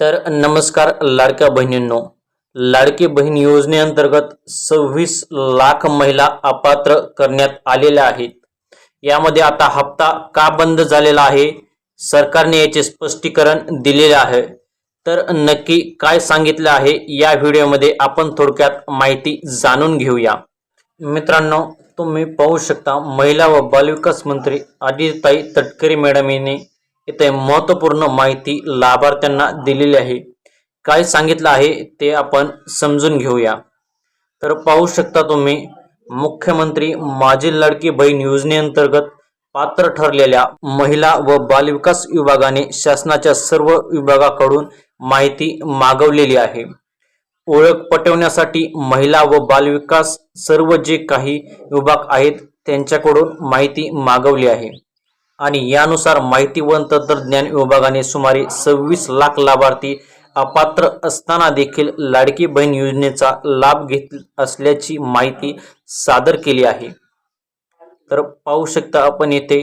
तर नमस्कार लाडक्या बहिणींनो. लाडकी बहीण योजनेअंतर्गत सव्वीस लाख महिला अपात्र करण्यात आलेल्या आहेत. यामध्ये आता हप्ता का बंद झालेला आहे? सरकारने याचे स्पष्टीकरण दिलेले आहे. तर नक्की काय सांगितलं आहे? या व्हिडिओमध्ये आपण थोडक्यात माहिती जाणून घेऊया. मित्रांनो तुम्ही पाहू शकता महिला व बालविकास मंत्री आदिताई तटकरी मॅडम यांनी इथे महत्त्वपूर्ण माहिती लाभार्थ्यांना दिलेली आहे. काय सांगितलं आहे ते आपण समजून घेऊया. तर पाहू शकता तुम्ही मुख्यमंत्री माझी लडकी बहीण योजनेअंतर्गत पात्र ठरलेल्या महिला व बालविकास विभागाने शासनाच्या सर्व विभागाकडून माहिती मागवलेली आहे. ओळख पटवण्यासाठी महिला व बालविकास सर्व जे काही विभाग आहेत त्यांच्याकडून माहिती मागवली आहे. आणि यानुसार माहिती व तंत्रज्ञान विभागाने सुमारे सव्वीस लाख लाभार्थी अपात्र असताना देखील लाडकी बहीण योजनेचा लाभ घेत असल्याची माहिती सादर केली आहे. तर पाहू शकता आपण येथे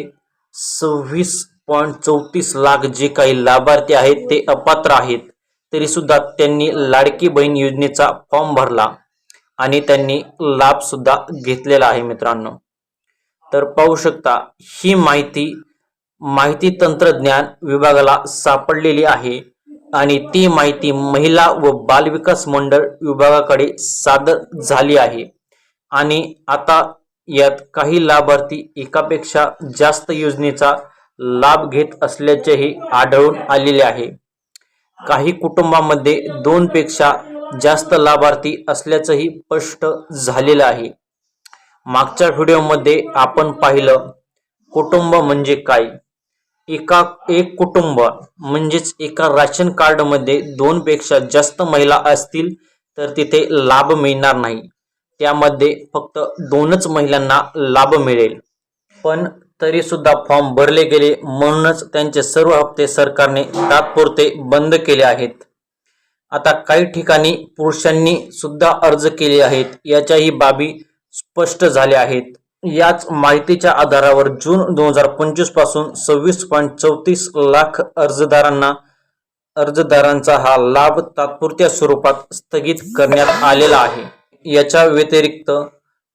सव्वीस पॉईंट चौतीस लाख जे काही लाभार्थी आहेत ते अपात्र आहेत. तरी सुद्धा त्यांनी लाडकी बहीण योजनेचा फॉर्म भरला आणि त्यांनी लाभ सुद्धा घेतलेला आहे मित्रांनो. तर पाहू शकता ही माहिती माहिती तंत्रज्ञान विभागाला सापडलेली आहे आणि ती माहिती महिला व बालविकास मंडळ विभागाकडे सादर झाली आहे. आणि आता यात काही लाभार्थी एकापेक्षा जास्त योजनेचा लाभ घेत असल्याचेही आढळून आलेले आहे. काही कुटुंबामध्ये दोनपेक्षा जास्त लाभार्थी असल्याचंही स्पष्ट झालेलं आहे. मागच्या व्हिडिओमध्ये आपण पाहिलं कुटुंब म्हणजे काय? एका एक कुटुंब म्हणजेच एका राशन कार्डमध्ये दोनपेक्षा जास्त महिला असतील तर तिथे लाभ मिळणार नाही. त्यामध्ये फक्त दोनच महिलांना लाभ मिळेल. पण तरी सुद्धा फॉर्म भरले गेले म्हणूनच त्यांचे सर्व हप्ते सरकारने तात्पुरते बंद केले आहेत. आता काही ठिकाणी पुरुषांनी सुद्धा अर्ज केले आहेत. याच्याही बाबी स्पष्ट झाले आहेत. याच माहितीच्या आधारावर जून दोन हजार पंचवीसपासून सव्वीस पॉईंट चौतीस लाख अर्जदारांना अर्जदारांचा हा लाभ तात्पुरत्या स्वरूपात स्थगित करण्यात आलेला आहे. याच्या व्यतिरिक्त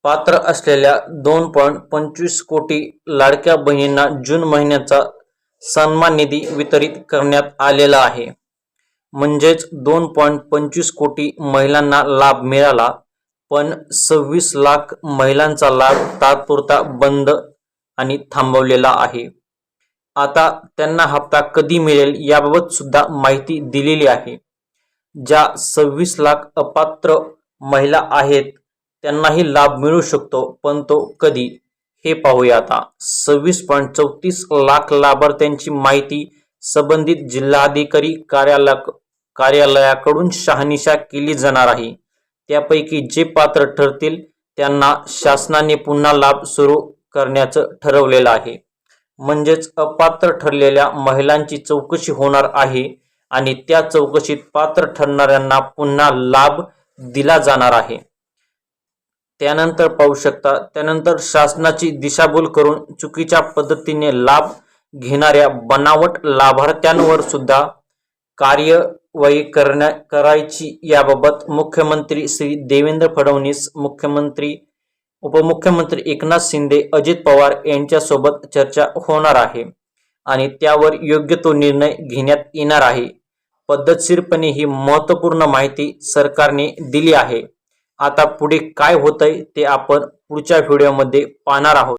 पात्र असलेल्या दोन पॉईंट पंचवीस कोटी लाडक्या बहिणींना जून महिन्याचा सन्मान निधी वितरित करण्यात आलेला आहे. म्हणजेच दोन पॉईंट पंचवीस कोटी महिलांना लाभ मिळाला. पण सव्वीस लाख महिलांचा लाभ तात्पुरता बंद आणि थांबवलेला आहे. आता त्यांना हप्ता कधी मिळेल याबाबत सुद्धा माहिती दिलेली आहे. ज्या सव्वीस लाख अपात्र महिला आहेत त्यांनाही लाभ मिळू शकतो पण तो कधी? हे पाहूया आता. सव्वीस पॉईंट चौतीस लाख लाभार्थ्यांची माहिती संबंधित जिल्हाधिकारी कार्यालया कार्यालयाकडून शहानिशा केली जाणार आहे. त्यापैकी जे पात्र ठरतील त्यांना शासनाने पुन्हा लाभ सुरू करण्याचं ठरवलेलं आहे. म्हणजेच अपात्र ठरलेल्या महिलांची चौकशी होणार आहे आणि त्या चौकशीत पात्र ठरणाऱ्यांना पुन्हा लाभ दिला जाणार आहे. त्यानंतर पाहू शकता त्यानंतर शासनाची दिशाभूल करून चुकीच्या पद्धतीने लाभ घेणाऱ्या बनावट लाभार्थ्यांवर सुद्धा कार्य वही करण्या करायची याबाबत मुख्यमंत्री श्री देवेंद्र फडणवीस मुख्यमंत्री उपमुख्यमंत्री एकनाथ शिंदे अजित पवार यांच्यासोबत चर्चा होणार आहे आणि त्यावर योग्य तो निर्णय घेण्यात येणार आहे. पद्धतशीरपणे ही महत्त्वपूर्ण माहिती सरकारने दिली आहे. आता पुढे काय होतंय ते आपण पुढच्या व्हिडिओमध्ये पाहणार आहोत.